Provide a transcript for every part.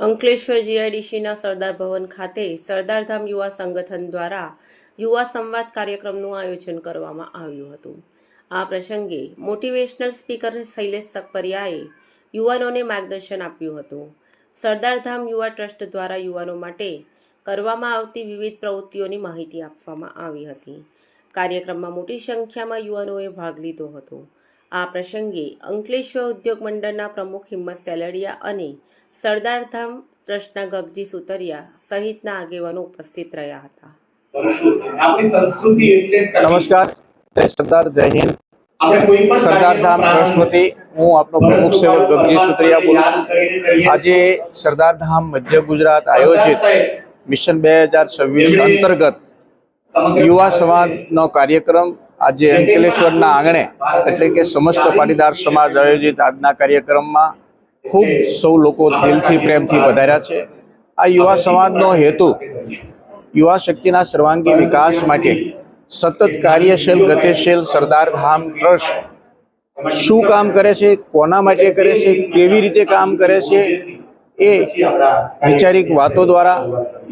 અંકલેશ્વર જીઆઈડીસીના સરદાર ભવન ખાતે સરદારધામ યુવા સંગઠન દ્વારા યુવા સંવાદ કાર્યક્રમનું આયોજન કરવામાં આવ્યું હતું. આ પ્રસંગે મોટિવેશનલ સ્પીકર શૈલેષ સકપરિયાએ યુવાનોને માર્ગદર્શન આપ્યું હતું. સરદારધામ યુવા ટ્રસ્ટ દ્વારા યુવાનો માટે કરવામાં આવતી વિવિધ પ્રવૃત્તિઓની માહિતી આપવામાં આવી હતી. કાર્યક્રમમાં મોટી સંખ્યામાં યુવાનોએ ભાગ લીધો હતો. આ પ્રસંગે અંકલેશ્વર ઉદ્યોગ મંડળના પ્રમુખ હિંમત સેલડિયા અને સરદારધામ ટ્રસ્ટના ગગજી સુતરિયા સહિતના આગેવાનો ઉપસ્થિત રહ્યા હતા. નમસ્કાર. જય સરદાર જય હિન્દ. આપણે કોઈ પણ સરદારધામ ટ્રસ્ટ હું આપનો પ્રમુખ સેવક ગગજી સુતરિયા બોલું છું. આજે સરદારધામ મધ્ય ગુજરાત આયોજિત મિશન બે હજાર છવ્વીસ અંતર્ગત યુવા સમાજનો કાર્યક્રમ આજે અંકલેશ્વરના આંગણે, એટલે કે સમસ્ત પાટીદાર સમાજ આયોજિત આજના કાર્યક્રમમાં ખૂબ સૌ લોકો દિલથી, પ્રેમથી વધાર્યા છે. આ યુવા સમાજનો હેતુ યુવા શક્તિના સર્વાંગી વિકાસ માટે સતત કાર્યશીલ, ગતિશીલ સરદાર ધામ ટ્રસ્ટ શું કામ કરે છે, કોના માટે કરે છે, કેવી રીતે કામ કરે છે એ વૈચારિક વાતો દ્વારા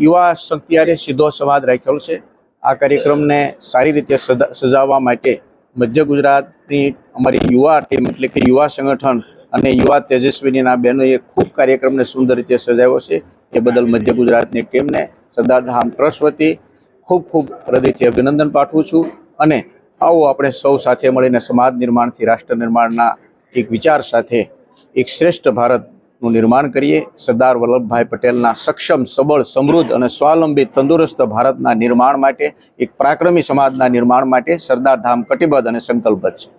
યુવા શક્તિયારે સીધો સંવાદ રાખ્યો છે. આ કાર્યક્રમને સારી રીતે સજાવવા માટે મધ્ય ગુજરાતની અમારી યુવા ટીમ એટલે કે યુવા સંગઠન અને યુવા તેજસ્વીનીના બહેનોએ ખૂબ કાર્યક્રમને સુંદર રીતે સજાવ્યો છે. એ બદલ મધ્ય ગુજરાતની ટીમને સરદારધામ ટ્રસ્ટ વતી ખૂબ ખૂબ હૃદયથી અભિનંદન પાઠવું છું અને આવો આપણે સૌ સાથે મળીને સમાજ નિર્માણથી રાષ્ટ્ર નિર્માણના એક વિચાર સાથે એક શ્રેષ્ઠ ભારતનું નિર્માણ કરીએ. સરદાર વલ્લભભાઈ પટેલના સક્ષમ, સબળ, સમૃદ્ધ અને સ્વાવલંબી, તંદુરસ્ત ભારતના નિર્માણ માટે, એક પરાક્રમી સમાજના નિર્માણ માટે સરદાર ધામ કટિબદ્ધ અને સંકલ્પબદ્ધ છે.